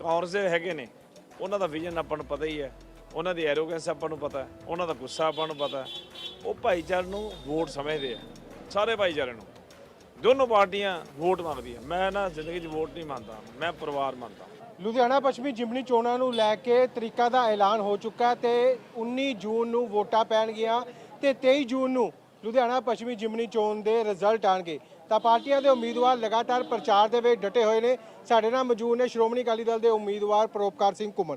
ਕਾਂਗਰਸ ਦੇ ਹੈਗੇ ਨੇ, ਉਹਨਾਂ ਦਾ ਵਿਜ਼ਨ ਆਪਾਂ ਨੂੰ ਪਤਾ ਹੀ ਹੈ। ਉਹਨਾਂ ਦੀ ਐਰੋਗੈਂਸ ਆਪਾਂ ਨੂੰ ਪਤਾ ਹੈ, ਉਹਨਾਂ ਦਾ ਗੁੱਸਾ ਆਪਾਂ ਨੂੰ ਪਤਾ ਹੈ। ਉਹ ਭਾਈਚਾਰੇ ਨੂੰ ਵੋਟ ਸਮਝਦੇ ਆ, ਸਾਰੇ ਭਾਈਚਾਰੇ ਨੂੰ। ਦੋਨੋਂ ਪਾਰਟੀਆਂ ਵੋਟ ਮੰਗਦੀਆਂ। ਮੈਂ ਨਾ ਜ਼ਿੰਦਗੀ 'ਚ ਵੋਟ ਨਹੀਂ ਮੰਨਦਾ, ਮੈਂ ਪਰਿਵਾਰ ਮੰਨਦਾ। ਲੁਧਿਆਣਾ ਪੱਛਮੀ ਜਿਮਨੀ ਚੋਣਾਂ ਨੂੰ ਲੈ ਕੇ ਤਰੀਕਾ ਦਾ ਐਲਾਨ ਹੋ ਚੁੱਕਾ ਹੈ ਤੇ 19 ਜੂਨ ਨੂੰ ਵੋਟਾਂ ਪੈਣਗੀਆਂ ਤੇ 23 ਜੂਨ ਨੂੰ ਲੁਧਿਆਣਾ ਪੱਛਮੀ ਜਿਮਨੀ ਚੋਣ ਦੇ ਰਿਜ਼ਲਟ ਆਣਗੇ। ਤਾਂ ਪਾਰਟੀਆਂ ਦੇ ਉਮੀਦਵਾਰ ਲਗਾਤਾਰ ਪ੍ਰਚਾਰ ਦੇ ਵਿੱਚ ਡਟੇ ਹੋਏ ਨੇ। ਸਾਡੇ ਨਾਲ ਮੌਜੂਦ ਨੇ ਸ਼੍ਰੋਮਣੀ ਅਕਾਲੀ ਦਲ ਦੇ ਉਮੀਦਵਾਰ ਪਰੋਪਕਾਰ ਸਿੰਘ ਘੁੰਮਣ।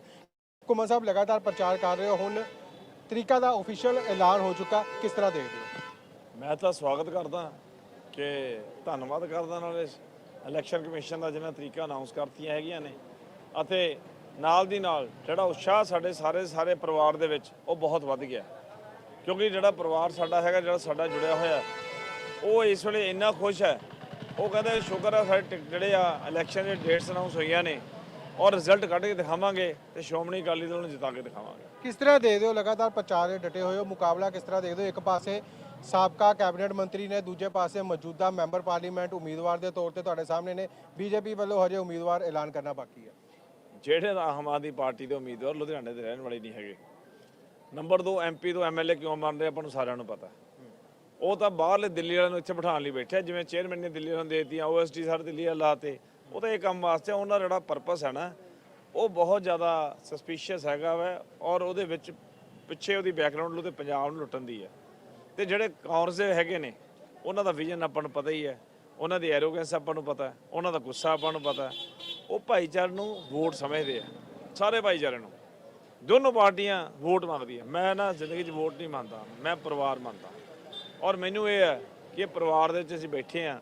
ਘੁੰਮਣ ਸਾਹਿਬ ਲਗਾਤਾਰ ਪ੍ਰਚਾਰ ਕਰ ਰਹੇ ਹੋ। ਹੁਣ ਤਰੀਕਾ ਦਾ ਅਫੀਸ਼ੀਅਲ ਐਲਾਨ ਹੋ ਚੁੱਕਾ। ਕਿਸ ਤਰ੍ਹਾਂ ਦੇਖਦੇ ਹੋ? ਮੈਂ ਤਾਂ ਸਵਾਗਤ ਕਰਦਾ ਕਿ ਧੰਨਵਾਦ ਕਰਦਾ ਨਾਲੇ ਇਲੈਕਸ਼ਨ ਕਮਿਸ਼ਨ ਦਾ ਜਿਹਨਾਂ ਤਰੀਕਾ ਅਨਾਉਂਸ ਕਰਤੀਆਂ ਹੈਗੀਆਂ ਨੇ। ਅਤੇ ਨਾਲ ਦੀ ਨਾਲ ਜਿਹੜਾ ਉਤਸ਼ਾਹ ਸਾਡੇ ਸਾਰੇ ਸਾਰੇ ਪਰਿਵਾਰ ਦੇ ਵਿੱਚ ਉਹ ਬਹੁਤ ਵੱਧ ਗਿਆ। ਕਿਉਂਕਿ ਜਿਹੜਾ ਪਰਿਵਾਰ ਸਾਡਾ ਹੈਗਾ, ਜਿਹੜਾ ਸਾਡਾ ਜੁੜਿਆ ਹੋਇਆ ਉਹ ਇਸ ਵੇਲੇ ਇੰਨਾ ਖੁਸ਼ ਹੈ। ਉਹ ਕਹਿੰਦਾ ਸ਼ੁਕਰ ਹੈ ਸਾਡੇ ਜਿਹੜੇ ਆ ਇਲੈਕਸ਼ਨ ਦੇ ਡੇਟਸ ਅਨਾਉਂਸ ਹੋਈਆਂ ਨੇ। ਔਰ ਰਿਜ਼ਲਟ ਕੱਢ ਕੇ ਦਿਖਾਵਾਂਗੇ ਤੇ ਸ਼੍ਰੋਮਣੀ ਅਕਾਲੀ ਦਲ ਨੂੰ ਜਿਤਾ ਕੇ ਦਿਖਾਵਾਂਗੇ। ਕਿਸ ਤਰ੍ਹਾਂ ਦੇਖਦੇ ਹੋ? ਲਗਾਤਾਰ ਪ੍ਰਚਾਰ ਦੇ ਡਟੇ ਹੋਏ ਹੋ। ਮੁਕਾਬਲਾ ਕਿਸ ਤਰ੍ਹਾਂ ਦੇਖਦੇ ਹੋ? ਇੱਕ ਪਾਸੇ ਸਾਬਕਾ ਕੈਬਨਿਟ ਮੰਤਰੀ ਨੇ ਦੂਜੇ ਪਾਸੇ ਮੌਜੂਦਾ ਮੈਂਬਰ ਪਾਰਲੀਮੈਂਟ ਉਮੀਦਵਾਰ ਦੇ ਤੌਰ ਤੇ ਤੁਹਾਡੇ ਸਾਹਮਣੇ ਨੇ। ਬੀਜੇਪੀ ਵੱਲੋਂ ਹਜੇ ਉਮੀਦਵਾਰ ਐਲਾਨ ਕਰਨਾ ਬਾਕੀ ਹੈ। ਜਿਹੜੇ ਆਮ ਆਦਮੀ ਪਾਰਟੀ ਦੇ ਉਮੀਦਵਾਰ ਲੁਧਿਆਣੇ ਦੇ ਰਹਿਣ ਵਾਲੇ ਨਹੀਂ ਹੈਗੇ। ਨੰਬਰ 2 ਐਮਪੀ ਤੋਂ ਐਮਐਲਏ ਕਿਉਂ ਬਣ ਰਹੇ ਆਪਾਂ ਨੂੰ ਸਾਰਿਆਂ ਨੂੰ ਪਤਾ। ਉਹ ਤਾਂ ਬਾਹਰਲੇ ਦਿੱਲੀ ਵਾਲਿਆਂ ਨੂੰ ਇੱਥੇ ਬਿਠਾਉਣ ਲਈ ਬੈਠਿਆ, ਜਿਵੇਂ ਚੇਅਰਮੈਨ ਨੇ ਦਿੱਲੀ ਵਾਲਿਆਂ ਨੂੰ ਦੇ ਦਿੱਤੀਆਂ ਓਐਸਟੀ ਸਾਰੇ ਦਿੱਲੀ ਵਾਲੇ ਲਾਤੇ ਉਹ ਤਾਂ ਇਹ ਕੰਮ ਵਾਸਤੇ ਉਹਨਾਂ ਦਾ ਜਿਹੜਾ ਪਰਪਸ ਹੈ ਨਾ, ਉਹ ਬਹੁਤ ਜ਼ਿਆਦਾ ਸਸਪੀਸ਼ੀਅਸ ਹੈਗਾ ਵਾ, ਔਰ ਉਹਦੇ ਵਿੱਚ ਪਿੱਛੇ ਉਹਦੀ ਬੈਕਗ੍ਰਾਉਂਡ ਲੁੱਤੇ ਪੰਜਾਬ ਨੂੰ ਲੁੱਟਣ ਦੀ ਹੈ। ਤੇ ਜਿਹੜੇ ਕਾਂਗਰਸ ਦੇ ਹੈਗੇ ਨੇ, ਉਹਨਾਂ ਦਾ ਵਿਜ਼ਨ ਆਪਾਂ ਨੂੰ ਪਤਾ ਹੀ ਹੈ, ਉਹਨਾਂ ਦੀ ਐਰੋਗੈਂਸ ਆਪਾਂ ਨੂੰ ਪਤਾ ਉਹਨਾਂ ਦਾ ਗੁੱਸਾ ਆਪਾਂ ਨੂੰ ਪਤਾ ਉਹ ਭਾਈਚਾਰੇ ਨੂੰ ਵੋਟ ਸਮਝਦੇ ਆ, ਸਾਰੇ ਭਾਈਚਾਰੇ ਨੂੰ। ਦੋਨੋਂ ਪਾਰਟੀਆਂ ਵੋਟ ਮੰਗਦੀਆਂ, ਮੈਂ ਨਾ ਜ਼ਿੰਦਗੀ 'ਚ ਵੋਟ ਨਹੀਂ ਮੰਨਦਾ, ਮੈਂ ਪਰਿਵਾਰ ਮੰਨਦਾ। ਔਰ ਮੈਨੂੰ ਇਹ ਹੈ ਕਿ ਇਹ ਪਰਿਵਾਰ ਦੇ ਵਿੱਚ ਅਸੀਂ ਬੈਠੇ ਆ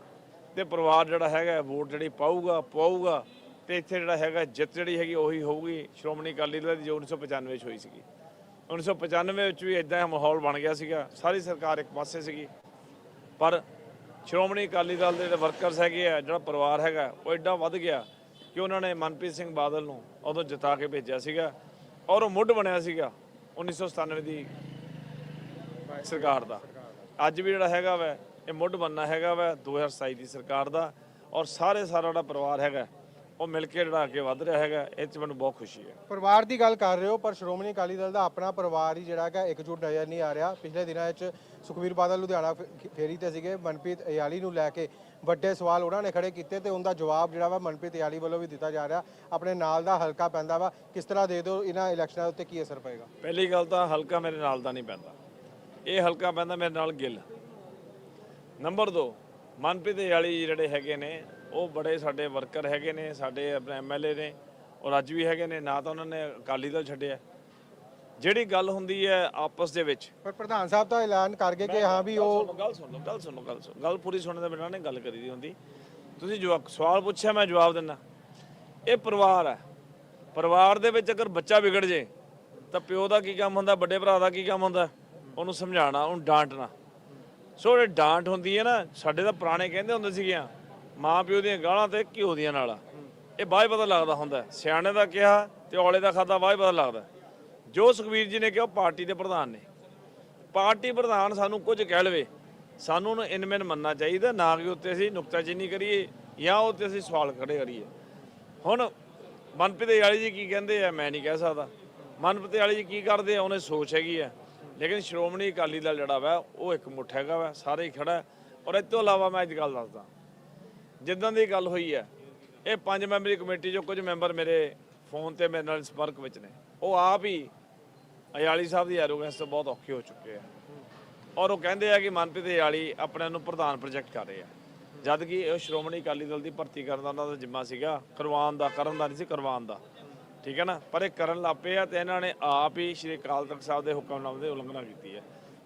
ਤੇ ਪਰਿਵਾਰ ਜਿਹੜਾ ਹੈਗਾ ਵੋਟ ਜਿਹੜੀ ਪਾਊਗਾ ਪਾਊਗਾ ਤੇ ਇੱਥੇ ਜਿਹੜਾ ਹੈਗਾ ਜਿੱਤ ਜਿਹੜੀ ਹੈਗੀ ਉਹੀ ਹੋਊਗੀ। ਸ਼੍ਰੋਮਣੀ ਅਕਾਲੀ ਦਲ ਦੀ ਜੋ 1995 ਚ ਹੋਈ ਸੀਗੀ। 1995 ਵਿੱਚ ਵੀ ਇਦਾਂ ਮਾਹੌਲ ਬਣ ਗਿਆ ਸੀਗਾ। ਸਾਰੀ ਸਰਕਾਰ ਇੱਕ ਪਾਸੇ ਸੀਗੀ। ਪਰ ਸ਼੍ਰੋਮਣੀ ਅਕਾਲੀ ਦਲ ਦੇ ਜਿਹੜੇ ਵਰਕਰਸ ਹੈਗੇ ਆ, ਜਿਹੜਾ ਪਰਿਵਾਰ ਹੈਗਾ, ਉਹ ਐਡਾ ਵੱਧ ਗਿਆ ਕਿ ਉਹਨਾਂ ਨੇ ਮਨਪ੍ਰੀਤ ਸਿੰਘ ਬਾਦਲ ਨੂੰ ਉਦੋਂ ਜਿਤਾ ਕੇ ਭੇਜਿਆ ਸੀਗਾ ਔਰ ਉਹ ਮੁੱਢ ਬਣਿਆ ਸੀਗਾ 1997 ਦੀ ਸਰਕਾਰ ਦਾ। ਅੱਜ ਵੀ ਜਿਹੜਾ ਹੈਗਾ ਵਾ ਇਹ ਮੁੱਢ ਬੰਨਾ ਹੈਗਾ ਵਾ 2027 ਦੀ ਸਰਕਾਰ ਦਾ ਔਰ ਸਾਰੇ ਸਾਰਾ ਜਿਹੜਾ ਪਰਿਵਾਰ ਹੈਗਾ ਉਹ ਮਿਲ ਕੇ ਜਿਹੜਾ ਅੱਗੇ ਵੱਧ ਰਿਹਾ ਹੈਗਾ ਇਹ 'ਚ ਮੈਨੂੰ ਬਹੁਤ ਖੁਸ਼ੀ ਹੈ। ਪਰਿਵਾਰ ਦੀ ਗੱਲ ਕਰ ਰਹੇ ਹੋ ਪਰ ਸ਼੍ਰੋਮਣੀ ਅਕਾਲੀ ਦਲ ਦਾ ਆਪਣਾ ਪਰਿਵਾਰ ਹੀ ਜਿਹੜਾ ਹੈਗਾ ਇਕਜੁੱਟ ਨਜ਼ਰ ਨਹੀਂ ਆ ਰਿਹਾ। ਪਿਛਲੇ ਦਿਨਾਂ ਵਿੱਚ ਸੁਖਵੀਰ ਬਾਦਲ ਲੁਧਿਆਣਾ ਫੇਰੀ ਤੇ ਸੀਗੇ ਮਨਪ੍ਰੀਤ ਇਆਲੀ ਨੂੰ ਲੈ ਕੇ ਵੱਡੇ ਸਵਾਲ ਉਹਨਾਂ ਨੇ ਖੜੇ ਕੀਤੇ ਤੇ ਉਹਦਾ ਜਵਾਬ ਜਿਹੜਾ ਵਾ ਮਨਪ੍ਰੀਤ ਇਆਲੀ ਵੱਲੋਂ ਵੀ ਦਿੱਤਾ ਜਾ ਰਿਹਾ। ਆਪਣੇ ਨਾਲ ਦਾ ਹਲਕਾ ਪੈਂਦਾ ਵਾ ਕਿਸ ਤਰ੍ਹਾਂ ਦੇ ਦਿਓ ਇਹਨਾਂ ਇਲੈਕਸ਼ਨਾਂ ਉੱਤੇ ਕੀ ਅਸਰ ਪਏਗਾ? ਪਹਿਲੀ ਗੱਲ ਤਾਂ ਹਲਕਾ ਮੇਰੇ ਨਾਲ ਦਾ ਨਹੀਂ ਪੈਂਦਾ। ਇਹ ਹਲਕਾ ਪੈਂਦਾ ਮੇਰੇ ਨਾਲ ਗਿੱਲ। ਨੰਬਰ 2 ਮਨਪ੍ਰੀਤ ਵਾਲੀ ਜਿਹੜੇ ਹੈਗੇ ਨੇ ਉਹ ਬੜੇ ਸਾਡੇ ਵਰਕਰ ਹੈਗੇ ਨੇ ਸਾਡੇ ਆਪਣੇ ਐਮਐਲਏ ਨੇ ਔਰ ਅੱਜ ਵੀ ਹੈਗੇ ਨੇ ਨਾ ਤਾਂ ਉਹਨਾਂ ਨੇ ਅਕਾਲੀ ਦਲ ਛੱਡਿਆ। ਜਿਹੜੀ ਗੱਲ ਹੁੰਦੀ ਹੈ ਆਪਸ ਦੇ ਵਿੱਚ। ਪਰ ਪ੍ਰਧਾਨ ਸਾਹਿਬ ਤਾਂ ਐਲਾਨ ਕਰ ਗਏ ਕਿ ਹਾਂ ਵੀ ਉਹ ਗੱਲ ਸੁਣ ਲਓ ਗੱਲ ਸੁਣ ਲਓ ਗੱਲ ਸੁਣ ਗੱਲ ਪੂਰੀ ਸੁਣਨ ਦੇ ਬਿਨਾਂ ਨਹੀਂ ਗੱਲ ਕਰੀ ਦੀ ਹੁੰਦੀ। ਤੁਸੀਂ ਜਵਾਬ ਸਵਾਲ ਪੁੱਛਿਆ ਮੈਂ ਜਵਾਬ ਦਿੰਦਾ। ਇਹ ਪਰਿਵਾਰ ਹੈ। ਪਰਿਵਾਰ ਦੇ ਵਿੱਚ ਅਗਰ ਬੱਚਾ ਵਿਗੜ ਜੇ ਤਾਂ ਪਿਓ ਦਾ ਕੀ ਕੰਮ ਹੁੰਦਾ ਵੱਡੇ ਭਰਾ ਦਾ ਕੀ ਕੰਮ ਹੁੰਦਾ? ਉਹਨੂੰ ਸਮਝਾਉਣਾ, ਉਹਨੂੰ ਡਾਂਟਣਾ। ਸੋ ਇਹ ਡਾਂਟ ਹੁੰਦੀ ਹੈ ਨਾ, ਸਾਡੇ ਤਾਂ ਪੁਰਾਣੇ ਕਹਿੰਦੇ ਹੁੰਦੇ ਸੀਗੀਆਂ ਮਾਂ ਪਿਓ ਦੀਆਂ ਗਾਲਾਂ ਤੇ ਘਿਓ ਦੀਆਂ ਨਾਲਾਂ। ਇਹ ਬਾਅਦ 'ਚ ਪਤਾ ਲੱਗਦਾ ਹੁੰਦਾ ਸਿਆਣੇ ਦਾ ਕਿਹਾ ਤੇ ਔਲੇ ਦਾ ਖਾਦਾ ਬਾਅਦ 'ਚ ਪਤਾ ਲੱਗਦਾ ਜੋ ਸੁਖਵੀਰ ਜੀ ਨੇ ਕਿਹਾ, ਉਹ ਪਾਰਟੀ ਦੇ ਪ੍ਰਧਾਨ ਨੇ। ਪਾਰਟੀ ਪ੍ਰਧਾਨ ਸਾਨੂੰ ਕੁਝ ਕਹਿ ਲਵੇ। ਸਾਨੂੰ ਉਹਨੂੰ ਇਨਮਿਨ ਮੰਨਣਾ ਚਾਹੀਦਾ, ਨਾ ਕਿ ਉੱਤੇ ਅਸੀਂ ਨੁਕਤਾਚੀਨੀ ਕਰੀਏ ਜਾਂ ਉੱਤੇ ਅਸੀਂ ਸਵਾਲ ਖੜੇ ਕਰੀਏ। ਹੁਣ ਮਨਪ੍ਰੀਤ ਵਾਲੀ ਜੀ ਕੀ ਕਹਿੰਦੇ ਆ, ਮੈਂ ਨਹੀਂ ਕਹਿ ਸਕਦਾ। ਮਨਪ੍ਰੀਤ ਵਾਲੀ ਜੀ ਕੀ ਕਰਦੇ ਆ, ਉਹਨੇ ਸੋਚ ਹੈਗੀ ਆ। ਲੇਕਿਨ ਸ਼੍ਰੋਮਣੀ ਅਕਾਲੀ ਦਲ ਜਿਹੜਾ ਵਾ, ਉਹ ਇੱਕ ਮੁੱਠ ਹੈਗਾ ਵਾ, ਸਾਰੇ ਹੀ ਖੜਾ ਔਰ ਇਸ ਤੋਂ ਇਲਾਵਾ ਮੈਂ ਇੱਕ ਗੱਲ ਦੱਸਦਾ। ਜਿੱਦਾਂ ਦੀ ਗੱਲ ਹੋਈ ਹੈ, ਇਹ ਪੰਜ ਮੈਂਬਰੀ ਕਮੇਟੀ ਚੋਂ ਕੁਝ ਮੈਂਬਰ ਮੇਰੇ ਫੋਨ ਤੇ ਮੇਰੇ ਨਾਲ ਸੰਪਰਕ ਵਿੱਚ ਨੇ। ਉਹ ਆਪ ਹੀ ਅਯਾਲੀ ਸਾਹਿਬ ਦੀ ਐਰੋਗੈਂਸ ਤੋਂ ਬਹੁਤ ਔਖੇ ਹੋ ਚੁੱਕੇ ਆ। ਔਰ ਉਹ ਕਹਿੰਦੇ ਆ ਕਿ ਮਨਪ੍ਰੀਤ ਅਯਾਲੀ ਆਪਣੇ ਨੂੰ ਪ੍ਰਧਾਨ ਪ੍ਰੋਜੈਕਟ ਕਰ ਰਹੇ ਆ। ਜਦ ਕਿ ਇਹ ਸ਼੍ਰੋਮਣੀ ਅਕਾਲੀ ਦਲ ਦੀ ਭਰਤੀ ਕਰਨ ਦਾ ਉਹਨਾਂ ਦਾ ਜਿੰਮਾ ਸੀਗਾ, ਕਰਵਾਉਣ ਦਾ, ਕਰਨ ਦਾ ਨਹੀਂ ਸੀ, ਕਰਵਾਉਣ ਦਾ। ਠੀਕ ਹੈ ਨਾ? ਪਰ ਇਹ ਕਰਨ ਲੱਪੇ ਆ ਤੇ ਇਹਨਾਂ ਨੇ ਆਪ ਹੀ ਸ਼੍ਰੀ ਅਕਾਲ ਤਖਤ ਸਾਹਿਬ ਦੇ ਹੁਕਮਨਾਮੇ ਦੀ ਉਲੰਘਣਾ ਕੀਤੀ ਹੈ।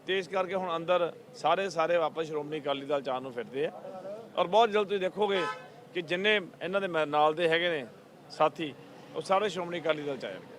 ਤੇ ਇਸ ਕਰਕੇ ਹੁਣ ਅੰਦਰ ਸਾਰੇ ਸਾਰੇ ਵਾਪਸ ਸ਼੍ਰੋਮਣੀ ਅਕਾਲੀ ਦਲ ਚਾਹ ਨੂੰ ਫਿਰਦੇ ਆ। ਔਰ ਬਹੁਤ ਜਲਦ ਤੁਸੀਂ ਦੇਖੋਗੇ ਕਿ ਜਿੰਨੇ ਇਹਨਾਂ ਦੇ ਮ- ਨਾਲ ਦੇ ਹੈਗੇ ਨੇ ਸਾਥੀ, ਉਹ ਸਾਰੇ ਸ਼੍ਰੋਮਣੀ ਅਕਾਲੀ ਦਲ ਚ ਆ ਜਾਣਗੇ।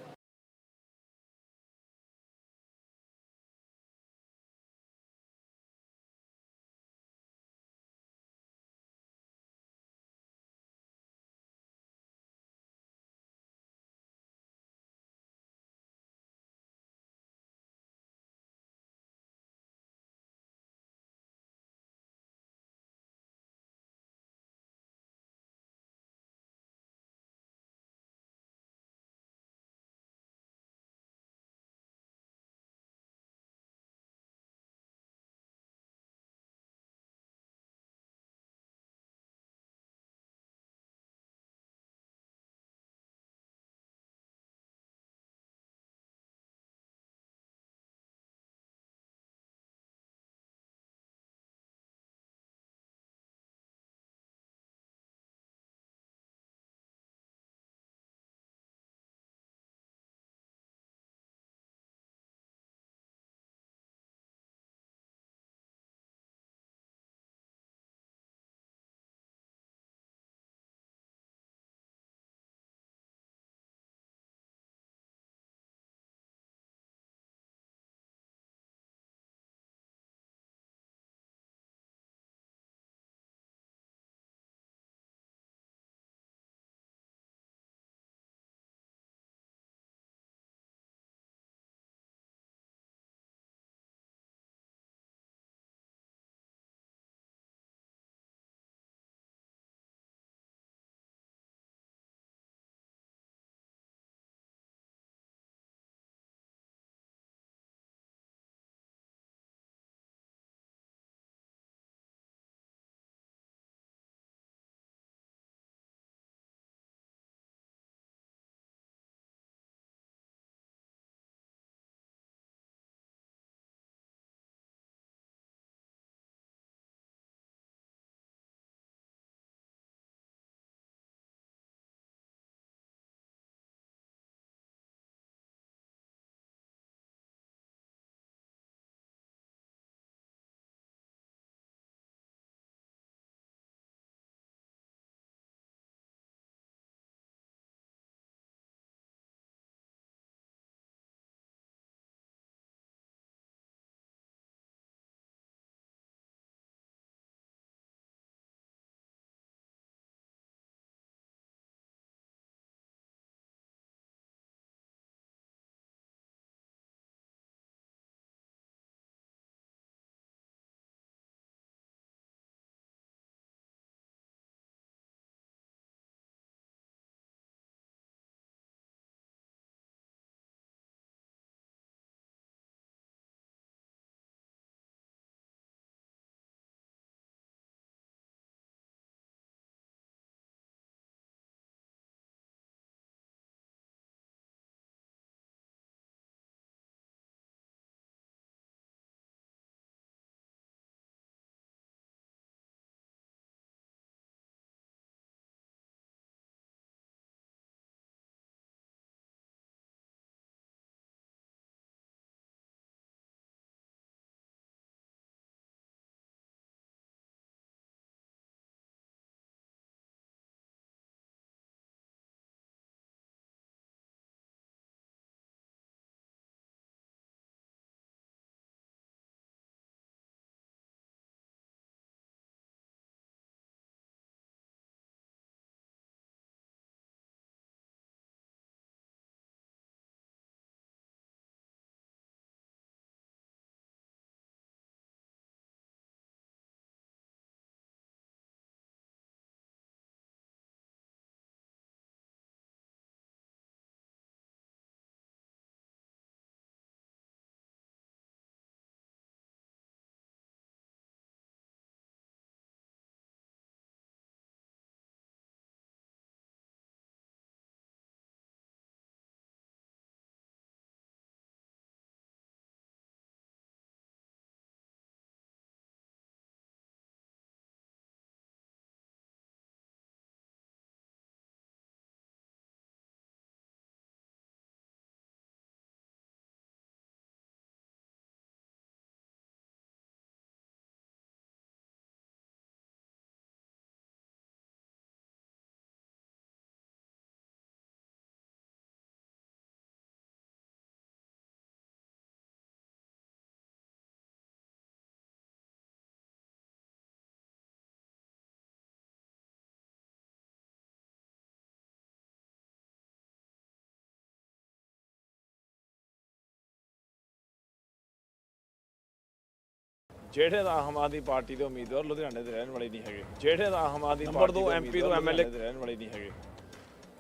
ਜਿਹੜੇ ਤਾਂ ਆਮ ਆਦਮੀ ਪਾਰਟੀ ਦੇ ਉਮੀਦਵਾਰ ਲੁਧਿਆਣੇ ਦੇ ਰਹਿਣ ਵਾਲੇ ਨਹੀਂ ਹੈਗੇ। ਜਿਹੜੇ ਤਾਂ ਆਮ ਆਦਮੀ ਨੰਬਰ 2 ਐਮਪੀ ਤੋਂ ਐਮਐਲਏ ਦੇ ਰਹਿਣ ਵਾਲੇ ਨਹੀਂ ਹੈਗੇ।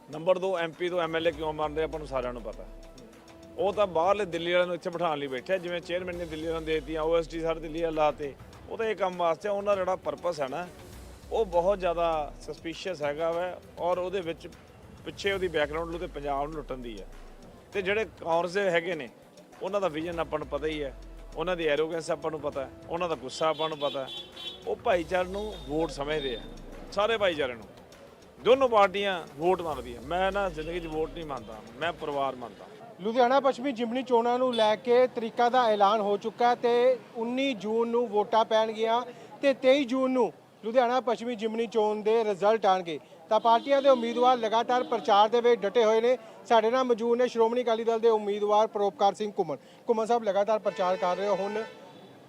ਨੰਬਰ 2 ਐਮਪੀ ਤੋਂ ਐਮਐਲਏ ਕਿਉਂ ਮੰਨਦੇ ਆਪਾਂ ਨੂੰ ਸਾਰਿਆਂ ਨੂੰ ਪਤਾ। ਉਹ ਤਾਂ ਬਾਹਰਲੇ ਦਿੱਲੀ ਵਾਲਿਆਂ ਨੂੰ ਇੱਥੇ ਬਿਠਾਉਣ ਲਈ ਬੈਠੇ ਆ, ਜਿਵੇਂ ਚੇਅਰਮੈਨ ਨੇ ਦਿੱਲੀ ਵਾਲਿਆਂ ਨੂੰ ਦੇਤੀਆਂ ਓਐਸਟੀ ਸਾਰੇ ਦਿੱਲੀ ਵਾਲੇ ਲਾਤੇ ਉਹ ਤਾਂ ਇਹ ਕੰਮ ਵਾਸਤੇ ਉਹਨਾਂ ਦਾ ਜਿਹੜਾ ਪਰਪਸ ਹੈ ਨਾ ਉਹ ਬਹੁਤ ਜ਼ਿਆਦਾ ਸਸਪੀਸ਼ੀਅਸ ਹੈਗਾ ਵਾ ਔਰ ਉਹਦੇ ਵਿੱਚ ਪਿੱਛੇ ਉਹਦੀ ਬੈਕਗ੍ਰਾਉਂਡ ਲੁੱਤੇ ਪੰਜਾਬ ਨੂੰ ਲੁੱਟਣ ਦੀ ਹੈ। ਤੇ ਜਿਹੜੇ ਕਾਂਗਰਸ ਦੇ ਹੈਗੇ ਨੇ ਉਹਨਾਂ ਦਾ ਵਿਜ਼ਨ ਆਪਾਂ ਨੂੰ ਪਤਾ ਹੀ ਹੈ। ਉਹਨਾਂ ਦੀ ਐਰੋਗੈਂਸ ਆਪਾਂ ਨੂੰ ਪਤਾ ਉਹਨਾਂ ਦਾ ਗੁੱਸਾ ਆਪਾਂ ਨੂੰ ਪਤਾ ਉਹ ਭਾਈਚਾਰੇ ਨੂੰ ਵੋਟ ਸਮਝਦੇ ਆ, ਸਾਰੇ ਭਾਈਚਾਰੇ ਨੂੰ। ਦੋਨੋਂ ਪਾਰਟੀਆਂ ਵੋਟ ਮੰਗਦੀਆਂ ਮੈਂ ਨਾ ਜ਼ਿੰਦਗੀ 'ਚ ਵੋਟ ਨਹੀਂ ਮੰਨਦਾ, ਮੈਂ ਪਰਿਵਾਰ ਮੰਨਦਾ। ਲੁਧਿਆਣਾ ਪੱਛਮੀ ਜਿਮਨੀ ਚੋਣਾਂ ਨੂੰ ਲੈ ਕੇ ਤਰੀਕਾ ਦਾ ਐਲਾਨ ਹੋ ਚੁੱਕਾ ਹੈ ਤੇ 19 ਜੂਨ ਨੂੰ ਵੋਟਾਂ ਪੈਣਗੀਆਂ ਤੇ 23 ਜੂਨ ਨੂੰ ਲੁਧਿਆਣਾ ਪੱਛਮੀ ਜਿਮਨੀ ਚੋਣ ਦੇ ਰਿਜ਼ਲਟ ਆਣਗੇ। ਤਾਂ ਪਾਰਟੀਆਂ ਦੇ ਉਮੀਦਵਾਰ ਲਗਾਤਾਰ ਪ੍ਰਚਾਰ ਦੇ ਵਿੱਚ ਡਟੇ ਹੋਏ ਨੇ। ਸਾਡੇ ਨਾਲ ਮੌਜੂਦ ਨੇ ਸ਼੍ਰੋਮਣੀ ਅਕਾਲੀ ਦਲ ਦੇ ਉਮੀਦਵਾਰ ਪ੍ਰੋਪਕਾਰ ਸਿੰਘ ਘੁੰਮਣ। ਘੁੰਮਣ ਸਾਹਿਬ ਲਗਾਤਾਰ ਪ੍ਰਚਾਰ ਕਰ ਰਹੇ ਹੋ। ਹੁਣ